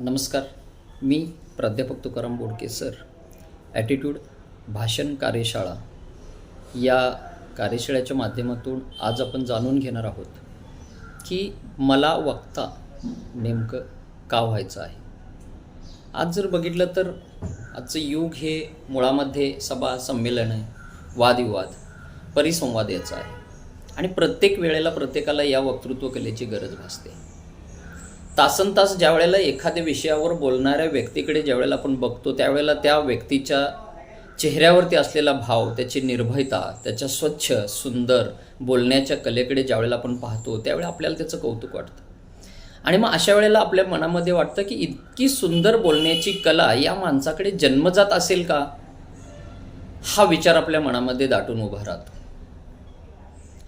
नमस्कार. मी प्राध्यापक तुकाराम बोडके sir. Attitude भाषण कार्यशाळा. या कार्यशाळेच्या माध्यमातून आज आपण जाणून घेणार आहोत की मला वक्ता नेमकं का व्हायचं आहे? आज जर बघितलं तर आजचं युग हे मुळामध्ये सभा संमेलन आहे वादविवाद परिसंवाद याचा आहे. आणि प्रत्येक वेळेला प्रत्येकाला या वक्तृत्व कलेची गरज भासते. तासन तास ज्या वेळेला एखाद्या विषयावर बोलणाऱ्या व्यक्तीकडे ज्या वेळेला आपण बघतो त्यावेळेला त्या व्यक्तीच्या चेहऱ्यावरती असलेला भाव त्याची निर्भयता त्याच्या स्वच्छ सुंदर बोलण्याच्या कलेकडे ज्या वेळेला आपण पाहतो त्यावेळेला आपल्याला त्याचं कौतुक वाटतं. आणि मग अशा वेळेला आपल्या मनामध्ये वाटतं की इतकी सुंदर बोलण्याची कला या माणसाकडे जन्मजात असेल का? हा विचार आपल्या मनामध्ये दाटून उभा राहतो.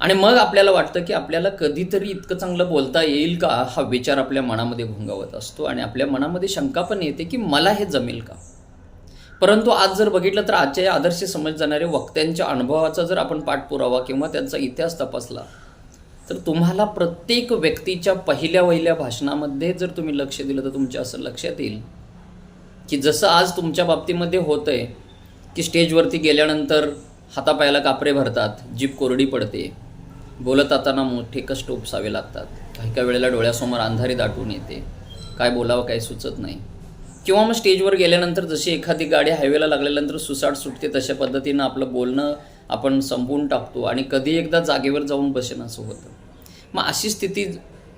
आणि मग आपल्याला वाटतं की आपल्याला कधीतरी इतकं चांगलं बोलता येईल का? हा विचार आपल्या मनामध्ये भुंगावत असतो आणि आपल्या मनामध्ये शंका पण येते की मला हे जमेल का? परंतु आज जर बघितलं तर आजच्या या आदर्श समज जाणारे वक्त्यांच्या अनुभवाचा जर आपण पाठपुरावा किंवा त्यांचा इतिहास तपासला तर तुम्हाला प्रत्येक व्यक्तीच्या पहिल्या वहिल्या भाषणामध्ये जर तुम्ही लक्ष दिलं तर तुमच्या असं लक्षात येईल की जसं आज तुमच्या बाबतीमध्ये होतंय की स्टेजवरती गेल्यानंतर हातापायाला कापरे भरतात जीभ कोरडी पडते बोलत असताना मोठे कष्ट उपसावे लागतात. काही काही वेळेला डोळ्यासमोर अंधारी दाटून येते. काय बोलावं काय सुचत नाही. किंवा मग स्टेजवर गेल्यानंतर जशी एखादी गाडी हायवेला लागल्यानंतर सुसाट सुटते तशा पद्धतीनं आपलं बोलणं आपण संपवून टाकतो आणि कधी एकदा जागेवर जाऊन बसेन असं होतं. मग अशी स्थिती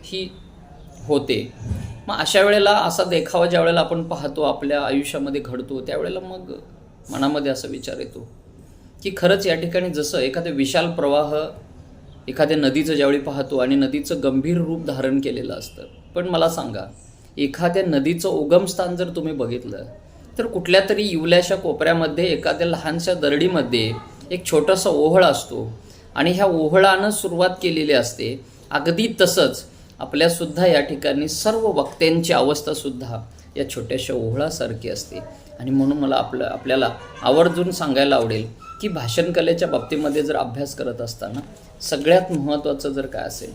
ही होते. मग अशा वेळेला असा देखावा ज्या वेळेला आपण पाहतो आपल्या आयुष्यामध्ये घडतो त्यावेळेला मग मनामध्ये असा विचार येतो की खरंच या ठिकाणी जसं एखादं विशाल प्रवाह एखाद्या नदीचं ज्यावेळी पाहतो आणि नदीचं गंभीर रूप धारण केलेलं असतं. पण मला सांगा एखाद्या नदीचं उगमस्थान जर तुम्ही बघितलं तर कुठल्या तरी इवल्याशा कोपऱ्यामध्ये एखाद्या लहानशा दरडीमध्ये एक छोटासा ओहळ असतो. आणि ह्या ओहळानं सुरुवात केलेली असते. अगदी तसंच आपल्यासुद्धा या ठिकाणी सर्व वक्त्यांची अवस्थासुद्धा या छोट्याशा ओहळासारखी असते. आणि म्हणून मला आपलं आपल्याला आवर्जून सांगायला आवडेल की भाषण कलेच्या बाबतीमध्ये जर अभ्यास करत असताना सगळ्यात महत्त्वाचं जर काय असेल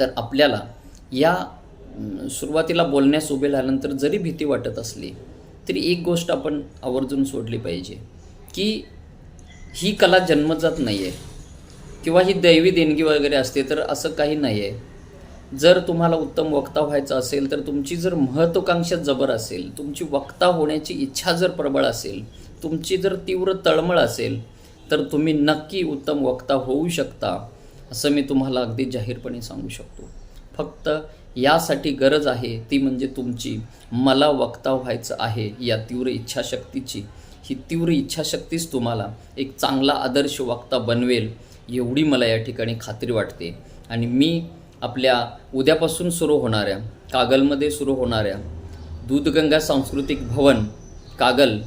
तर आपल्याला या सुरुवातीला बोलण्यास उभे झाल्यानंतर जरी भीती वाटत असली तरी एक गोष्ट आपण आवर्जून सोडली पाहिजे की ही कला जन्मजात नाही आहे किंवा ही दैवी देणगी वगैरे असते तर असं काही नाही आहे जर तुम्हाला उत्तम वक्ता व्हायचं असेल तर तुमची जर महत्त्वाकांक्षा जबर असेल तुमची वक्ता होण्याची इच्छा जर प्रबळ असेल तुमची जर तीव्र तळमळ असेल तर तुम्ही नक्की उत्तम वक्ता होऊ शकता असं मी तुम्हाला अगदी जाहीरपणे सांगू शकतो. फक्त यासाठी गरज आहे ती म्हणजे तुमची मला वक्ता व्हायचं आहे या तीव्र इच्छाशक्तीची. ही तीव्र इच्छाशक्तीच तुम्हाला एक चांगला आदर्श वक्ता बनवेल एवढी मला या ठिकाणी खात्री वाटते. आणि मी आपल्या उद्यापासून सुरू होणाऱ्या कागलमध्ये सुरू होणाऱ्या दूधगंगा सांस्कृतिक भवन कागल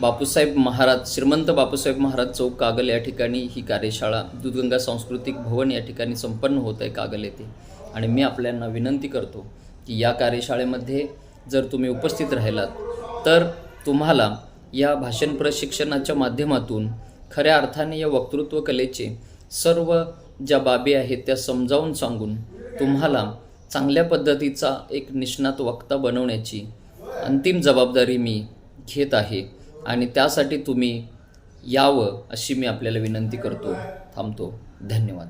बापूसाहेब महाराज श्रीमंत बापूसाहेब महाराज चौक कागल या ठिकाणी ही कार्यशाळा दूधगंगा सांस्कृतिक भवन या ठिकाणी संपन्न होत आहे कागल येथे. आणि मी आपल्यांना विनंती करतो की या कार्यशाळेमध्ये जर तुम्ही उपस्थित राहिलात तर तुम्हाला या भाषण प्रशिक्षणाच्या माध्यमातून खऱ्या अर्थाने या वक्तृत्व कलेचे सर्व ज्या बाबी आहेत त्या समजावून सांगून तुम्हाला चांगल्या पद्धतीचा एक निष्णात वक्ता बनवण्याची अंतिम जबाबदारी मी घेत आहे. आणि त्यासाठी तुम्ही यावं अशी मी आपल्याला विनंती करतो थांबतो. धन्यवाद.